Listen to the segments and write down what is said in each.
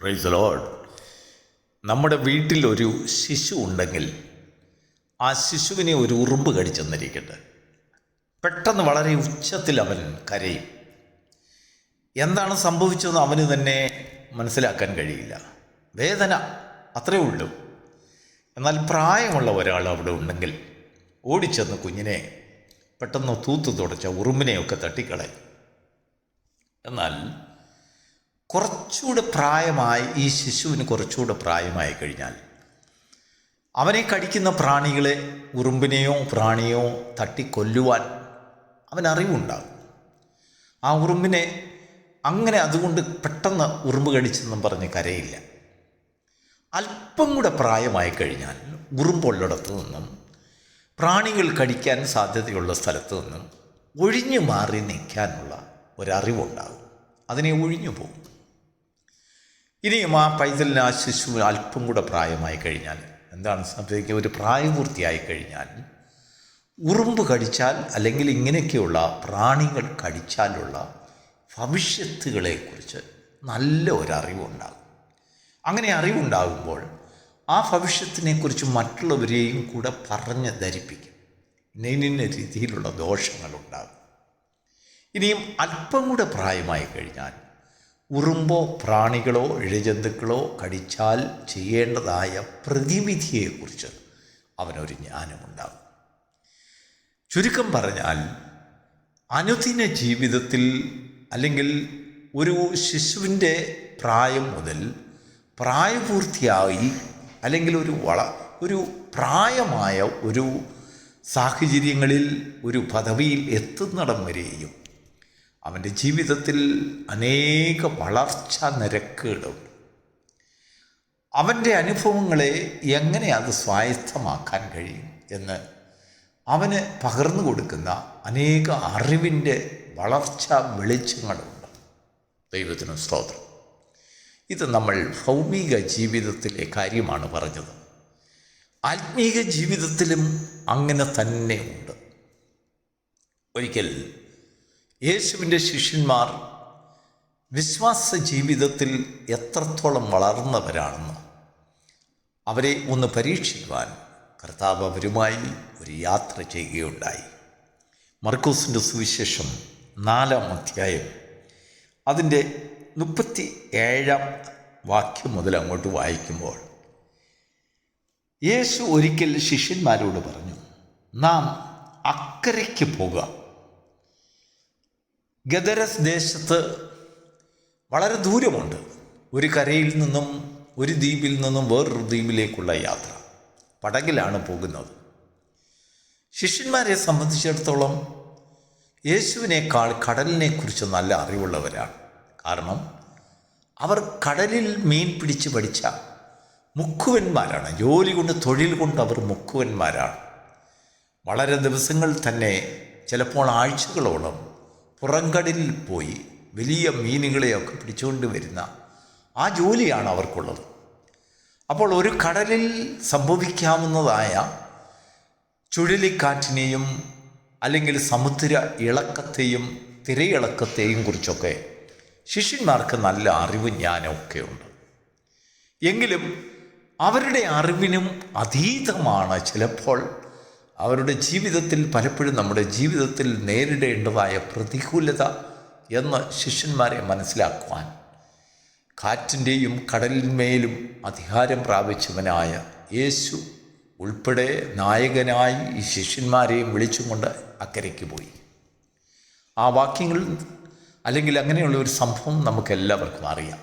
Price load നമ്മുടെ വീട്ടിൽ ഒരു ശിശു ഉണ്ടെങ്കിൽ ആ ശിശുവിനെ ഒരു ഉറുമ്പ് കടിച്ചെന്നിരിക്കട്ടെ പെട്ടെന്ന് വളരെ ഉച്ചത്തിൽ അവൻ കരയും. എന്താണ് സംഭവിച്ചതെന്ന് അവന് തന്നെ മനസ്സിലാക്കാൻ കഴിയില്ല. വേദന അത്രേ ഉള്ളൂ. എന്നാൽ പ്രായമുള്ള ഒരാൾ അവിടെ ഉണ്ടെങ്കിൽ ഓടിച്ചെന്ന് കുഞ്ഞിനെ പെട്ടെന്ന് തൂത്ത് തുടച്ച ഉറുമ്പിനെയൊക്കെ തട്ടിക്കളയും. എന്നാൽ കുറച്ചുകൂടെ പ്രായമായി ഈ ശിശുവിന് കുറച്ചുകൂടെ പ്രായമായി കഴിഞ്ഞാൽ അവനെ കടിക്കുന്ന പ്രാണികളെ ഉറുമ്പിനെയോ പ്രാണിയോ തട്ടിക്കൊല്ലുവാൻ അവൻ അറിവുണ്ടാകും. ആ ഉറുമ്പിനെ അങ്ങനെ അതുകൊണ്ട് പെട്ടെന്ന് ഉറുമ്പ് കടിച്ചെന്നും പറഞ്ഞ് കരയില്ല. അല്പം കൂടെ പ്രായമായി കഴിഞ്ഞാൽ ഉറുമ്പുള്ളിടത്തു നിന്നും പ്രാണികൾ കടിക്കാൻ സാധ്യതയുള്ള സ്ഥലത്തു നിന്നും ഒഴിഞ്ഞു മാറി നിൽക്കാനുള്ള ഒരറിവുണ്ടാകും. അതിനെ ഒഴിഞ്ഞു പോകും. ഇനിയും ആ പൈതലിന് ആ ശിശു അല്പം കൂടെ പ്രായമായി കഴിഞ്ഞാൽ എന്താണ് സംഭവിക്കുക? ഒരു പ്രായപൂർത്തിയായി കഴിഞ്ഞാൽ ഉറുമ്പ് കടിച്ചാൽ അല്ലെങ്കിൽ ഇങ്ങനെയൊക്കെയുള്ള പ്രാണികൾ കടിച്ചാലുള്ള ഭവിഷ്യത്തുകളെക്കുറിച്ച് നല്ല ഒരറിവുണ്ടാകും. അങ്ങനെ അറിവുണ്ടാകുമ്പോൾ ആ ഭവിഷ്യത്തിനെക്കുറിച്ച് മറ്റുള്ളവരെയും കൂടെ പറഞ്ഞ് ധരിപ്പിക്കും. ഇന്ന രീതിയിലുള്ള ദോഷങ്ങളുണ്ടാകും. ഇനിയും അല്പം കൂടെ പ്രായമായി കഴിഞ്ഞാൽ ഉറുമ്പോ പ്രാണികളോ ഇഴജന്തുക്കളോ കടിച്ചാൽ ചെയ്യേണ്ടതായ പ്രതിവിധിയെക്കുറിച്ച് അവനൊരു ജ്ഞാനമുണ്ടാകും. ചുരുക്കം പറഞ്ഞാൽ അനുദിന ജീവിതത്തിൽ അല്ലെങ്കിൽ ഒരു ശിശുവിന്റെ പ്രായം മുതൽ പ്രായപൂർത്തിയായി അല്ലെങ്കിൽ ഒരു വള ഒരു പ്രായമായ ഒരു സാഹചര്യങ്ങളിൽ ഒരു പദവിയിൽ എത്തുന്നിടം വരെയും അവന്റെ ജീവിതത്തിൽ അനേക വളർച്ച നിരക്കുകളുണ്ട് അവന്റെ അനുഭവങ്ങളെ എങ്ങനെ അത് സ്വായത്തമാക്കാൻ കഴിയും എന്ന് അവന് പകർന്നു കൊടുക്കുന്ന അനേക അറിവിന്റെ വളർച്ച വെളിച്ചങ്ങളുണ്ട്. ദൈവത്തിന് സ്തോത്രം. ഇത് നമ്മൾ ഭൗമിക ജീവിതത്തിലെ കാര്യമാണ് പറഞ്ഞത്. ആത്മീക ജീവിതത്തിലും അങ്ങനെ തന്നെ ഉണ്ട്. ഒരിക്കൽ യേശുവിന്റെ ശിഷ്യന്മാർ വിശ്വാസ ജീവിതത്തിൽ എത്രത്തോളം വളർന്നവരാണെന്ന് അവരെ ഒന്ന് പരീക്ഷിക്കുവാൻ കർത്താവ് അവരുമായി ഒരു യാത്ര ചെയ്യുകയുണ്ടായി. മർക്കൂസിന്റെ സുവിശേഷം നാലാം അധ്യായം അതിന്റെ മുപ്പത്തി ഏഴാം വാക്യം മുതൽ അങ്ങോട്ട് വായിക്കുമ്പോൾ യേശു ഒരിക്കൽ ശിഷ്യന്മാരോട് പറഞ്ഞു നാം അക്കരയ്ക്ക് പോകാം. ഗദരസ് ദേശത്ത് വളരെ ദൂരമുണ്ട്. ഒരു കരയിൽ നിന്നും ഒരു ദ്വീപിൽ നിന്നും വേറൊരു ദ്വീപിലേക്കുള്ള യാത്ര. പടകിലാണ് പോകുന്നത്. ശിഷ്യന്മാരെ സംബന്ധിച്ചിടത്തോളം യേശുവിനേക്കാൾ കടലിനെക്കുറിച്ച് നല്ല അറിവുള്ളവരാണ്. കാരണം അവർ കടലിൽ മീൻ പിടിച്ച് പഠിച്ച മുക്കുവന്മാരാണ് ജോലി കൊണ്ട് തൊഴിൽ കൊണ്ട് അവർ മുക്കുവന്മാരാണ് വളരെ ദിവസങ്ങൾ തന്നെ ചിലപ്പോൾ ആഴ്ചകളോളം പുറംകടലിൽ പോയി വലിയ മീനുകളെയൊക്കെ പിടിച്ചുകൊണ്ട് വരുന്ന ആ ജോലിയാണ് അവർക്കുള്ളത്. അപ്പോൾ ഒരു കടലിൽ സംഭവിക്കാവുന്നതായ ചുഴലിക്കാറ്റിനെയും അല്ലെങ്കിൽ സമുദ്ര ഇളക്കത്തെയും തിരയിളക്കത്തെയും കുറിച്ചൊക്കെ ശിഷ്യന്മാർക്ക് നല്ല അറിവും ജ്ഞാനമൊക്കെ ഉണ്ട്. എങ്കിലും അവരുടെ അറിവിനും അതീതമാണ് ചിലപ്പോൾ അവരുടെ ജീവിതത്തിൽ പലപ്പോഴും നമ്മുടെ ജീവിതത്തിൽ നേരിടേണ്ടതായ പ്രതികൂലത എന്ന് ശിഷ്യന്മാരെ മനസ്സിലാക്കുവാൻ കാറ്റിന്റെയും കടലിന്മേലും അധികാരം പ്രാപിച്ചവനായ യേശു ഉൾപ്പെടെ നായകനായി ഈ ശിഷ്യന്മാരെയും വിളിച്ചുകൊണ്ട് അക്കരയ്ക്ക് പോയി. ആ വാക്യങ്ങൾ അല്ലെങ്കിൽ അങ്ങനെയുള്ള ഒരു സംഭവം നമുക്കെല്ലാവർക്കും അറിയാം.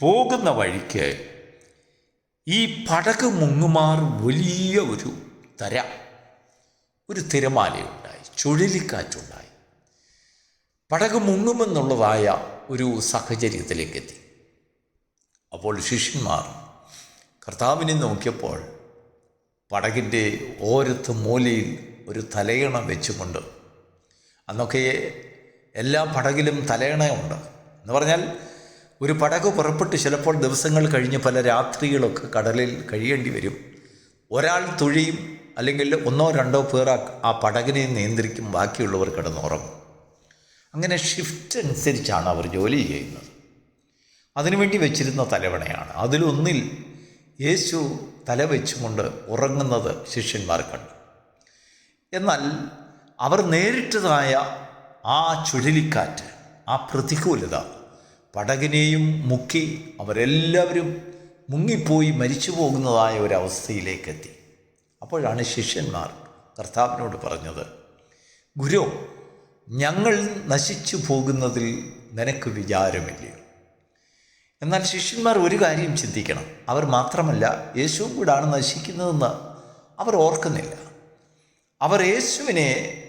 പോകുന്ന വഴിക്ക് ഈ പടക് മുങ്ങുമാർ വലിയ ഒരു തര. ഒരു തിരമാലയുണ്ടായി ചുഴലിക്കാറ്റുണ്ടായി. പടക് മുങ്ങുമെന്നുള്ളതായ ഒരു സാഹചര്യത്തിലേക്ക് എത്തി അപ്പോൾ ശിഷ്യന്മാർ കർത്താവിനെ നോക്കിയപ്പോൾ പടകിന്റെ ഓരത്ത് മൂലയിൽ ഒരു തലയണ വെച്ചുകൊണ്ട് അന്നൊക്കെ എല്ലാ പടകിലും തലയണയുണ്ട്. എന്ന് പറഞ്ഞാൽ ഒരു പടക് പുറപ്പെട്ട് ചിലപ്പോൾ ദിവസങ്ങൾ കഴിഞ്ഞ് പല രാത്രികളൊക്കെ കടലിൽ കഴിയേണ്ടി വരും. ഒരാൾ തുഴയും അല്ലെങ്കിൽ ഒന്നോ രണ്ടോ പേർ ആ- പടകിനെ നിയന്ത്രിക്കും ബാക്കിയുള്ളവർ കിടന്നുറങ്ങും അങ്ങനെ ഷിഫ്റ്റ് അനുസരിച്ചാണ് അവർ ജോലി ചെയ്യുന്നത്. അതിനുവേണ്ടി വെച്ചിരുന്ന തലവണയാണ്. അതിലൊന്നിൽ യേശു തല വെച്ചുകൊണ്ട് ഉറങ്ങുന്നത് ശിഷ്യന്മാർ കണ്ടു. എന്നാൽ അവർ നേരിട്ടതായ ആ ചുഴലിക്കാറ്റ് ആ പ്രതികൂലത പടകിനെയും മുക്കി അവരെല്ലാവരും മുങ്ങിപ്പോയി മരിച്ചു പോകുന്നതായ ഒരവസ്ഥയിലേക്കെത്തി അപ്പോഴാണ് ശിഷ്യന്മാർ കർത്താവിനോട് പറഞ്ഞത് ഗുരു ഞങ്ങൾ നശിച്ചു പോകുന്നതിൽ നിനക്ക് വിചാരമില്ല. എന്നാൽ ശിഷ്യന്മാർ ഒരു കാര്യം ചിന്തിക്കണം. അവർ മാത്രമല്ല യേശുവും കൂടാണ് നശിക്കുന്നതെന്ന് അവർ ഓർക്കുന്നില്ല. അവർ യേശുവിനെ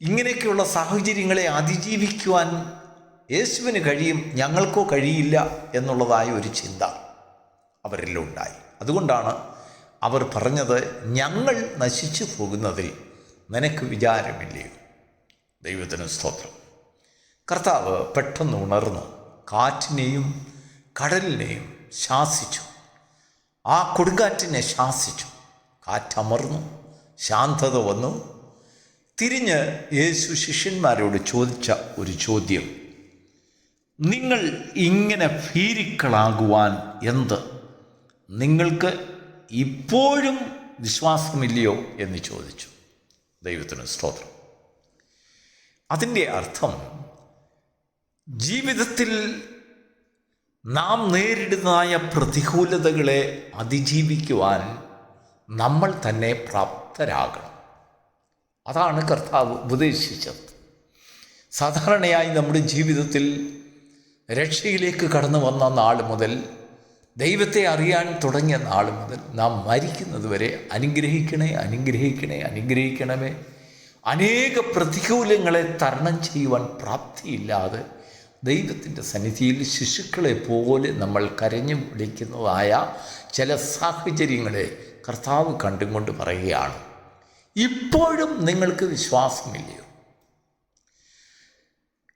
ഇങ്ങനെയൊക്കെയുള്ള സാഹചര്യങ്ങളെ അതിജീവിക്കുവാൻ യേശുവിന് കഴിയും ഞങ്ങൾക്കോ കഴിയില്ല എന്നുള്ളതായ ഒരു ചിന്ത അവരെല്ലാം ഉണ്ടായി അതുകൊണ്ടാണ് അവർ പറഞ്ഞത് ഞങ്ങൾ നശിച്ചു പോകുന്നതിൽ നിനക്ക് വിചാരമില്ലയോ ദൈവത്തിന് സ്തോത്രം. കർത്താവ് പെട്ടെന്ന് ഉണർന്നു. കാറ്റിനെയും കടലിനെയും ശാസിച്ചു. ആ കൊടുങ്കാറ്റിനെ ശാസിച്ചു. കാറ്റമർന്നു. ശാന്തത വന്നു. തിരിഞ്ഞ് യേശു ശിഷ്യന്മാരോട് ചോദിച്ച ഒരു ചോദ്യം. നിങ്ങൾ ഇങ്ങനെ ഭീരിക്കളാകുവാൻ എന്ത്? നിങ്ങൾക്ക് ഇപ്പോഴും വിശ്വാസമില്ലയോ എന്ന് ചോദിച്ചു. ദൈവത്തിന് സ്തോത്രം. അതിന്റെ അർത്ഥം ജീവിതത്തിൽ നാം നേരിടുന്നതായ പ്രതികൂലതകളെ അതിജീവിക്കുവാൻ നമ്മൾ തന്നെ പ്രാപ്തരാകണം. അതാണ് കർത്താവ് ഉപദേശിച്ചത്. സാധാരണയായി നമ്മുടെ ജീവിതത്തിൽ രക്ഷയിലേക്ക് കടന്നു വന്ന നാൾ മുതൽ ദൈവത്തെ അറിയാൻ തുടങ്ങിയ നാൾ മുതൽ നാം മരിക്കുന്നത് വരെ അനുഗ്രഹിക്കണേ അനുഗ്രഹിക്കണേ അനുഗ്രഹിക്കണമേ. അനേക പ്രതികൂലങ്ങളെ തരണം ചെയ്യുവാൻ പ്രാപ്തിയില്ലാതെ ദൈവത്തിന്റെ സന്നിധിയിൽ ശിശുക്കളെ പോലെ നമ്മൾ കരഞ്ഞു വിളിക്കുന്നതായ ചില സാഹചര്യങ്ങളെ കർത്താവ് കണ്ടും കൊണ്ട് പറയുകയാണ്. ഇപ്പോഴും നിങ്ങൾക്ക് വിശ്വാസമില്ലയോ?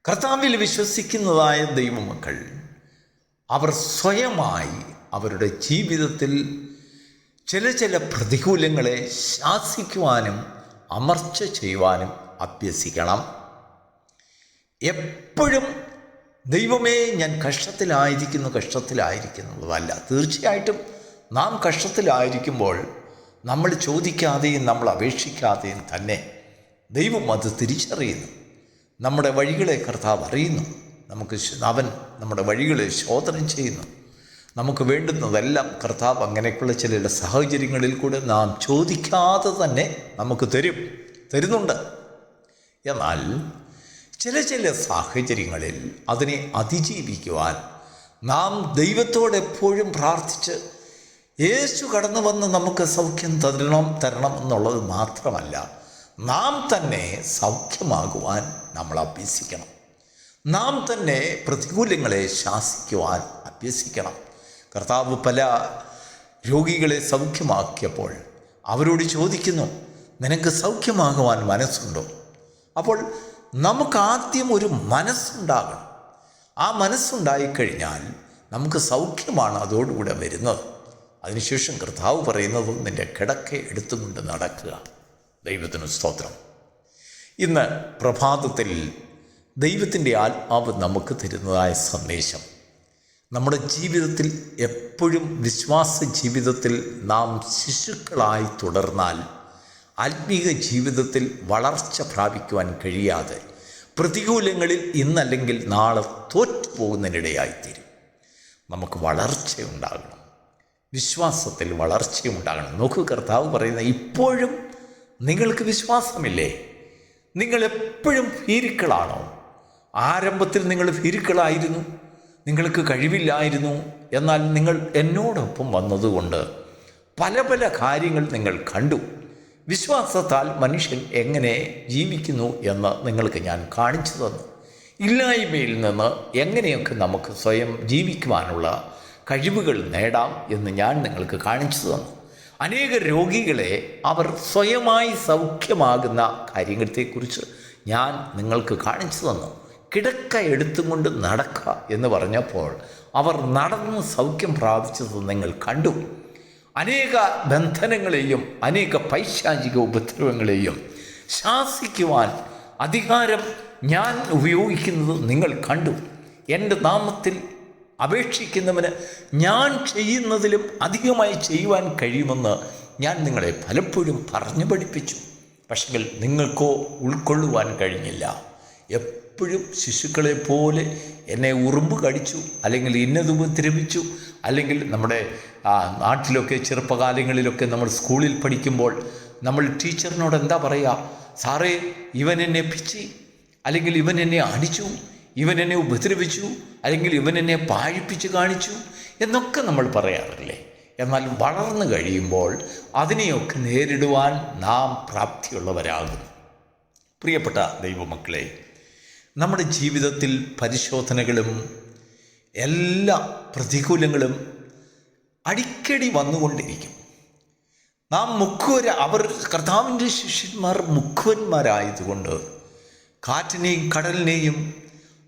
കർത്താവിൽ വിശ്വസിക്കുന്നതായ ദൈവമക്കൾ അവർ സ്വയമായി അവരുടെ ജീവിതത്തിൽ ചില ചില പ്രതികൂലങ്ങളെ ശാസിക്കുവാനും അമർച്ച ചെയ്യുവാനും അഭ്യസിക്കണം. എപ്പോഴും ദൈവമേ ഞാൻ കഷ്ടത്തിലായിരിക്കുന്നു കഷ്ടത്തിലായിരിക്കുന്നുള്ളതല്ല തീർച്ചയായിട്ടും നാം കഷ്ടത്തിലായിരിക്കുമ്പോൾ നമ്മൾ ചോദിക്കാതെയും നമ്മൾ അപേക്ഷിക്കാതെയും തന്നെ ദൈവം അത് തിരിച്ചറിയുന്നു. നമ്മുടെ വഴികളെ കർത്താവ് അറിയുന്നു. നമുക്ക് അവൻ നമ്മുടെ വഴികളെ ശോധനം ചെയ്യുന്നു. നമുക്ക് വേണ്ടുന്നതെല്ലാം കർത്താവ് അങ്ങനെയൊക്കെയുള്ള ചില സാഹചര്യങ്ങളിൽ കൂടെ നാം ചോദിക്കാതെ തന്നെ നമുക്ക് തരും തരുന്നുണ്ട്. എന്നാൽ ചില ചില സാഹചര്യങ്ങളിൽ അതിനെ അതിജീവിക്കുവാൻ നാം ദൈവത്തോട് എപ്പോഴും പ്രാർത്ഥിച്ച് യേശു കടന്നു വന്ന് നമുക്ക് സൗഖ്യം തരണം തരണം എന്നുള്ളത് മാത്രമല്ല നാം തന്നെ സൗഖ്യമാകുവാൻ നമ്മൾ അഭ്യസിക്കണം. നാം തന്നെ പ്രതികൂലങ്ങളെ ശാസിക്കുവാൻ അഭ്യസിക്കണം. കർത്താവ് പല രോഗികളെ സൗഖ്യമാക്കിയപ്പോൾ അവരോട് ചോദിക്കുന്നു നിനക്ക് സൗഖ്യമാകുവാൻ മനസ്സുണ്ടോ? അപ്പോൾ നമുക്ക് ആദ്യം ഒരു മനസ്സുണ്ടാകണം. ആ മനസ്സുണ്ടായിക്കഴിഞ്ഞാൽ നമുക്ക് സൗഖ്യമാണ് അതോടുകൂടെ വരുന്നത്. അതിനുശേഷം കർത്താവ് പറയുന്നത് നിന്റെ കിടക്ക എടുത്തുകൊണ്ട് നടക്കുക. ദൈവത്തിന് സ്തോത്രം. ഇന്ന് പ്രഭാതത്തിൽ ദൈവത്തിന്റെ ആത്മാവ് നമുക്ക് തരുന്നതായ സന്ദേശം. നമ്മുടെ ജീവിതത്തിൽ എപ്പോഴും വിശ്വാസ ജീവിതത്തിൽ നാം ശിശുക്കളായി തുടർന്നാൽ ആത്മീക ജീവിതത്തിൽ വളർച്ച പ്രാപിക്കുവാൻ കഴിയാതെ പ്രതികൂലങ്ങളിൽ ഇന്നല്ലെങ്കിൽ നാളെ തോറ്റു പോകുന്നതിനിടയായിത്തീരും നമുക്ക് വളർച്ചയുണ്ടാകണം. വിശ്വാസത്തിൽ വളർച്ചയുണ്ടാകണം നോക്കൂ കർത്താവ് പറയുന്ന ഇപ്പോഴും നിങ്ങൾക്ക് വിശ്വാസമില്ലേ? നിങ്ങൾ എപ്പോഴും ഭീരുക്കളാണോ? ആരംഭത്തിൽ നിങ്ങൾ ഭീരുക്കളായിരുന്നു നിങ്ങൾക്ക് കഴിവില്ലായിരുന്നു. എന്നാൽ നിങ്ങൾ എന്നോടൊപ്പം വന്നതുകൊണ്ട് പല പല കാര്യങ്ങൾ നിങ്ങൾ കണ്ടു. വിശ്വാസത്താൽ മനുഷ്യൻ എങ്ങനെ ജീവിക്കുന്നു എന്ന് നിങ്ങൾക്ക് ഞാൻ കാണിച്ചു തന്നു. ഇല്ലായ്മയിൽ നിന്ന് എങ്ങനെയൊക്കെ നമുക്ക് സ്വയം ജീവിക്കുവാനുള്ള കഴിവുകൾ നേടാം എന്ന് ഞാൻ നിങ്ങൾക്ക് കാണിച്ചു തന്നു. അനേക രോഗികളെ അവർ സ്വയമായി സൗഖ്യമാകുന്ന കാര്യങ്ങളെക്കുറിച്ച് ഞാൻ നിങ്ങൾക്ക് കാണിച്ചു തന്നു. കിടക്ക എടുത്തും കൊണ്ട് നടക്കുക എന്ന് പറഞ്ഞപ്പോൾ അവർ നടന്ന് സൗഖ്യം പ്രാപിച്ചത് നിങ്ങൾ കണ്ടു. അനേക ബന്ധനങ്ങളെയും അനേക പൈശാചിക ഉപദ്രവങ്ങളെയും ശാസിക്കുവാൻ അധികാരം ഞാൻ ഉപയോഗിക്കുന്നത് നിങ്ങൾ കണ്ടു. എന്റെ നാമത്തിൽ അപേക്ഷിക്കുന്നവന് ഞാൻ ചെയ്യുന്നതിലും അധികമായി ചെയ്യുവാൻ കഴിയുമെന്ന് ഞാൻ നിങ്ങളെ പലപ്പോഴും പറഞ്ഞു പഠിപ്പിച്ചു. പക്ഷെങ്കിൽ നിങ്ങൾക്കോ ഉൾക്കൊള്ളുവാൻ കഴിഞ്ഞില്ല. എപ്പോഴും ശിശുക്കളെ പോലെ എന്നെ ഉറുമ്പ് കടിച്ചു അല്ലെങ്കിൽ ഇന്നത് ഉപദ്രവിച്ചു അല്ലെങ്കിൽ നമ്മുടെ നാട്ടിലൊക്കെ ചെറുപ്പകാലങ്ങളിലൊക്കെ നമ്മൾ സ്കൂളിൽ പഠിക്കുമ്പോൾ നമ്മൾ ടീച്ചറിനോട് എന്താ പറയുക സാറേ ഇവൻ എന്നെ പിച്ചി അല്ലെങ്കിൽ ഇവൻ എന്നെ അടിച്ചു ഇവൻ എന്നെ ഉപദ്രവിച്ചു അല്ലെങ്കിൽ ഇവൻ എന്നെ പാഴിപ്പിച്ച് കാണിച്ചു എന്നൊക്കെ നമ്മൾ പറയാറില്ലേ? എന്നാൽ വളർന്നു കഴിയുമ്പോൾ അതിനെയൊക്കെ നേരിടുവാൻ നാം പ്രാപ്തിയുള്ളവരാകുന്നു. പ്രിയപ്പെട്ട ദൈവമക്കളെ നമ്മുടെ ജീവിതത്തിൽ പരിശോധനകളും എല്ലാ പ്രതികൂലങ്ങളും അടിക്കടി വന്നുകൊണ്ടിരിക്കും. നാം മുക്കുവര അവർ കർത്താവിന്റെ ശിഷ്യന്മാർ മുക്കുവന്മാരായതുകൊണ്ട് കാറ്റിനെയും കടലിനെയും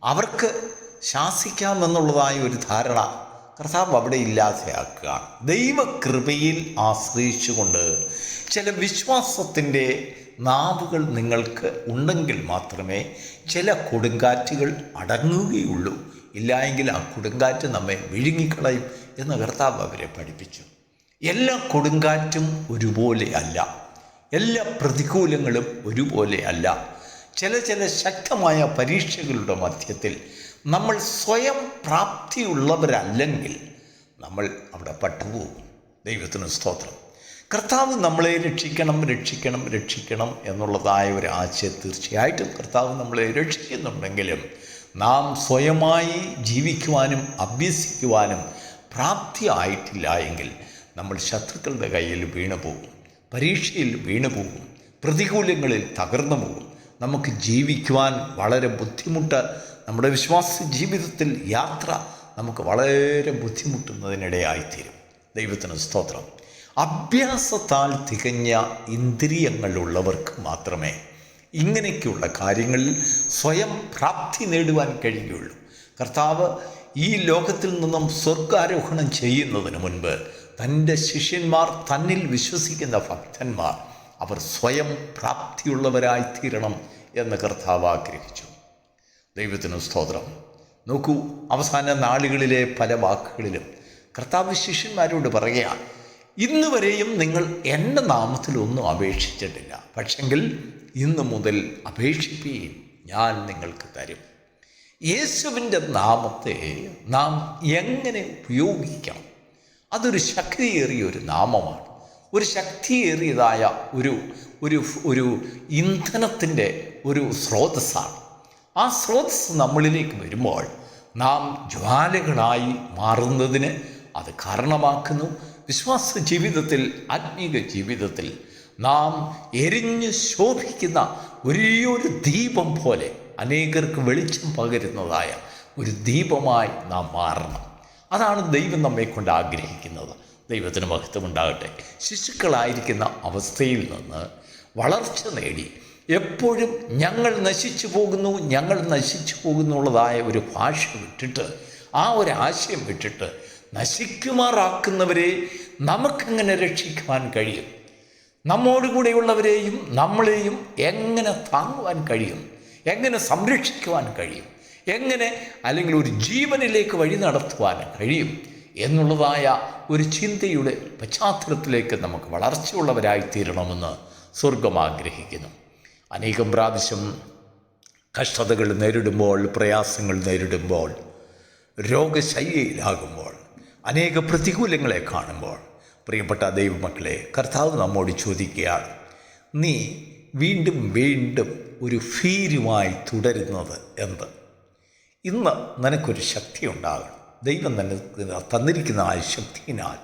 അവർക്ക് ശാസിക്കാമെന്നുള്ളതായ ഒരു ധാരണ കർത്താവ് അവിടെ ഇല്ലാതെയാക്കുകയാണ്. ദൈവകൃപയിൽ ആശ്രയിച്ചുകൊണ്ട് ചില വിശ്വാസത്തിന്റെ നാവുകൾ നിങ്ങൾക്ക് ഉണ്ടെങ്കിൽ മാത്രമേ ചില കൊടുങ്കാറ്റുകൾ അടങ്ങുകയുള്ളൂ. ഇല്ലായെങ്കിൽ ആ കൊടുങ്കാറ്റ് നമ്മെ വിഴുങ്ങിക്കളയും എന്ന് കർത്താവ് അവരെ പഠിപ്പിച്ചു. എല്ലാ കൊടുങ്കാറ്റും ഒരുപോലെ അല്ല. എല്ലാ പ്രതികൂലങ്ങളും ഒരുപോലെ അല്ല. ചില ചില ശക്തമായ പരീക്ഷകളുടെ മധ്യത്തിൽ നമ്മൾ സ്വയം പ്രാപ്തിയുള്ളവരല്ലെങ്കിൽ നമ്മൾ അവിടെ പട്ടുപോകും. ദൈവത്തിന് സ്തോത്രം. കർത്താവ് നമ്മളെ രക്ഷിക്കണം രക്ഷിക്കണം രക്ഷിക്കണം എന്നുള്ളതായ ഒരു ആശയം തീർച്ചയായിട്ടും കർത്താവ് നമ്മളെ രക്ഷിക്കുന്നുണ്ടെങ്കിലും നാം സ്വയമായി ജീവിക്കുവാനും അഭ്യസിക്കുവാനും പ്രാപ്തിയായിട്ടില്ല എങ്കിൽ നമ്മൾ ശത്രുക്കളുടെ കയ്യിൽ വീണു പോകും പരീക്ഷയിൽ വീണു പോകും പ്രതികൂലങ്ങളിൽ തകർന്നു പോകും. നമുക്ക് ജീവിക്കുവാൻ വളരെ ബുദ്ധിമുട്ട് നമ്മുടെ വിശ്വാസ ജീവിതത്തിൽ യാത്ര നമുക്ക് വളരെ ബുദ്ധിമുട്ടുന്നതിനിടയായിത്തീരും. ദൈവത്തിന് സ്തോത്രം. അഭ്യാസത്താൽ തികഞ്ഞ ഇന്ദ്രിയങ്ങളുള്ളവർക്ക് മാത്രമേ ഇങ്ങനെയൊക്കെയുള്ള കാര്യങ്ങളിൽ സ്വയം പ്രാപ്തി നേടുവാൻ കഴിയുകയുള്ളൂ. കർത്താവ് ഈ ലോകത്തിൽ നിന്നും സ്വർഗാരോഹണം ചെയ്യുന്നതിന് മുൻപ് തന്റെ ശിഷ്യന്മാർ തന്നിൽ വിശ്വസിക്കുന്ന ഭക്തന്മാർ അവർ സ്വയം പ്രാപ്തിയുള്ളവരായിത്തീരണം എന്ന് കർത്താവ് ആഗ്രഹിച്ചു. ദൈവത്തിന് സ്തോത്രം. നോക്കൂ അവസാന നാളുകളിലെ പല വാക്കുകളിലും കർത്താവ് ശിഷ്യന്മാരോട് പറയുകയാണ് ഇന്ന് വരെയും നിങ്ങൾ എന്റെ നാമത്തിലൊന്നും അപേക്ഷിച്ചിട്ടില്ല. പക്ഷെങ്കിൽ ഇന്ന് മുതൽ അപേക്ഷിപ്പീൻ ഞാൻ നിങ്ങൾക്ക് തരും. യേശുവിന്റെ നാമത്തെ നാം എങ്ങനെ ഉപയോഗിക്കണം? അതൊരു ശക്തിയേറിയ ഒരു നാമമാണ്. ഒരു ശക്തിയേറിയതായ ഒരു ഒരു ഒരു ഇന്ധനത്തിന്റെ ഒരു സ്രോതസ്സാണ്. ആ സ്രോതസ് നമ്മളിലേക്ക് വരുമ്പോൾ നാം ജ്വാലകളായി മാറുന്നതിന് അത് കാരണമാക്കുന്നു. വിശ്വാസ ജീവിതത്തിൽ ആത്മീക ജീവിതത്തിൽ നാം എരിഞ്ഞ് ശോഭിക്കുന്ന ഒരേ ഒരു ദീപം പോലെ അനേകർക്ക് വെളിച്ചം പകരുന്നതായ ഒരു ദീപമായി നാം മാറണം. അതാണ് ദൈവം നമ്മെ കൊണ്ട് ആഗ്രഹിക്കുന്നത്. ദൈവത്തിന് മഹത്വം ഉണ്ടാകട്ടെ. ശിശുക്കളായിരിക്കുന്ന അവസ്ഥയിൽ നിന്ന് വളർച്ച നേടി എപ്പോഴും ഞങ്ങൾ നശിച്ചു പോകുന്നു ഞങ്ങൾ നശിച്ചു പോകുന്നുള്ളതായ ഒരു ഭാഷ വിട്ടിട്ട് ആ ഒരു ആശയം വിട്ടിട്ട് നശിക്കുമാറാക്കുന്നവരെ നമുക്കെങ്ങനെ രക്ഷിക്കുവാൻ കഴിയും? നമ്മോടുകൂടെയുള്ളവരെയും നമ്മളെയും എങ്ങനെ താങ്ങുവാൻ കഴിയും? എങ്ങനെ സംരക്ഷിക്കുവാൻ കഴിയും? എങ്ങനെ അല്ലെങ്കിൽ ഒരു ജീവനിലേക്ക് വഴി നടത്തുവാൻ കഴിയും? എന്നുള്ളതായ ഒരു ചിന്തയുടെ പശ്ചാത്തലത്തിലേക്ക് നമുക്ക് വളർച്ചയുള്ളവരായി തീരണമെന്ന് സ്വർഗം ആഗ്രഹിക്കുന്നു. അനേകം പ്രാവശ്യം കഷ്ടതകൾ നേരിടുമ്പോൾ പ്രയാസങ്ങൾ നേരിടുമ്പോൾ രോഗശയ്യയിലാകുമ്പോൾ അനേക പ്രതികൂലങ്ങളെ കാണുമ്പോൾ പ്രിയപ്പെട്ട ദൈവമക്കളെ കർത്താവ് നമ്മോട് ചോദിക്കുകയാണ് നീ വീണ്ടും വീണ്ടും ഒരു ഫീരുമായി തുടരുന്നത് എന്ത്? ഇന്ന് നിനക്കൊരു ശക്തി ഉണ്ടാകണം. ദൈവം നിനക്ക് തന്നിരിക്കുന്ന ആ ശക്തിയിനാൽ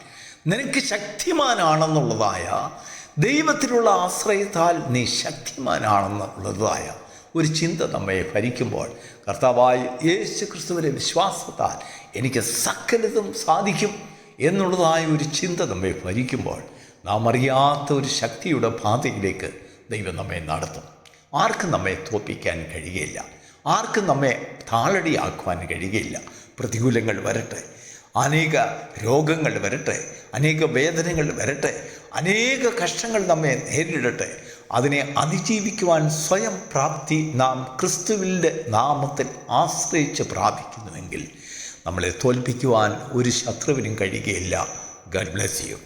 നിനക്ക് ശക്തിമാനാണെന്നുള്ളതായ ദൈവത്തിലുള്ള ആശ്രയത്താൽ നീ ശക്തിമാനാണെന്നുള്ളതായ ഒരു ചിന്ത നമ്മെ ഭരിക്കുമ്പോൾ കർത്താവായ യേശു ക്രിസ്തുവിന്റെ വിശ്വാസത്താൽ എനിക്ക് സകലതും സാധിക്കും എന്നുള്ളതായ ഒരു ചിന്ത നമ്മെ ഭരിക്കുമ്പോൾ നാം അറിയാത്ത ഒരു ശക്തിയുടെ പാതയിലേക്ക് ദൈവം നമ്മെ നടത്തും. ആർക്കും നമ്മെ തോപ്പിക്കാൻ കഴിയുകയില്ല ആർക്കും നമ്മെ താളടിയാക്കുവാൻ കഴിയുകയില്ല പ്രതികൂലങ്ങൾ വരട്ടെ. അനേക രോഗങ്ങൾ വരട്ടെ. അനേക വേദനകൾ വരട്ടെ. അനേക കഷ്ടങ്ങൾ നമ്മെ നേരിടട്ടെ. അതിനെ അതിജീവിക്കുവാൻ സ്വയം പ്രാപ്തി നാം ക്രിസ്തുവിന്റെ നാമത്തിൽ ആശ്രയിച്ച് പ്രാപിക്കുന്നുവെങ്കിൽ നമ്മളെ തോൽപ്പിക്കുവാൻ ഒരു ശത്രുവിനും കഴിയുകയില്ല. Garh bless you